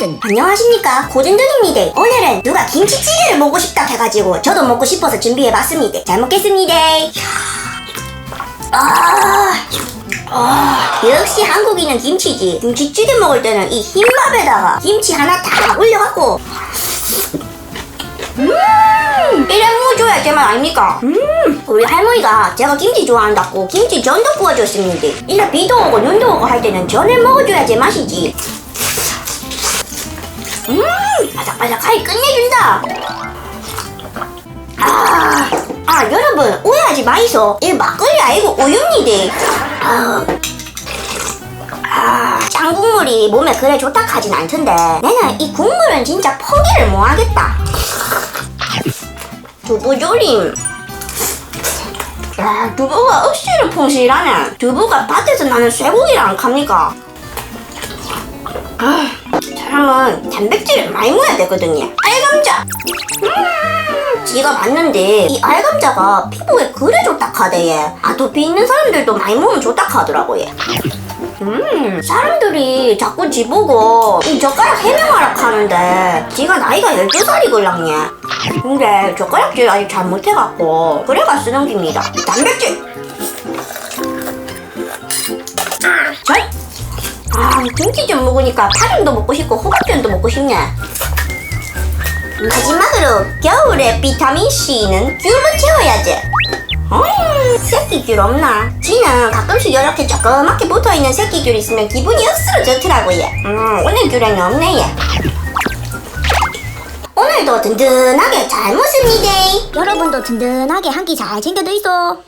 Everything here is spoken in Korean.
고진든 안녕하십니까. 고진준입니다 오늘은 누가 김치찌개를 먹고 싶다 해가지고 저도 먹고 싶어서 준비해봤습니다. 잘 먹겠습니다. 아, 아, 역시 한국인은 김치지. 김치찌개 먹을 때는 이 흰밥에다가 김치 하나 다 올려갖고. 음. 이래 먹어줘야 제맛 아닙니까? 음. 우리 할머니가 제가 김치 좋아한다고 김치 전도 구워줬습니다. 이래 비도 오고 눈도 오고 할 때는 전을 먹어줘야 제맛이지 음, 바삭바삭하게 끝내준다. 아, 아 여러분 오해하지 마이소. 이 막걸리 아니고 우유입니다. 아, 아, 짱 국물이 몸에 그래 좋다 하진 않던데. 나는 이 국물은 진짜 포기를 못하겠다. 두부조림. 야, 두부가 억시로 풍실하네. 두부가 밭에서 나는 쇠고기랑 갑니까? 아, 사람은 단백질을 많이 먹어야 되거든요. 알감자. 음, 지가 맞는데 이 알감자가 피부에 그래 좋다 하대예. 아토피 있는 사람들도 많이 먹으면 좋다 하더라고요. 음, 사람들이 자꾸 지 보고 이 젓가락 해명하라 하는데 지가 나이가 12살이 걸랑예. 근데 젓가락질 아직 잘 못해갖고 그래가 쓰는 겁니다. 단백질. 아, 김치전 먹으니까 파전도 먹고 싶고 호박전도 먹고 싶네. 마지막으로 겨울에 비타민 C는 귤로 채워야지. 음, 새끼 귤 없나? 지는 가끔씩 이렇게 조그맣게 붙어있는 새끼 귤 있으면 기분이 억수로 좋더라고요. 음, 오늘 귤에는 없네, 얘. 오늘도 든든하게 잘 먹습니다. 여러분도 든든하게 한 끼 잘 챙겨 드이소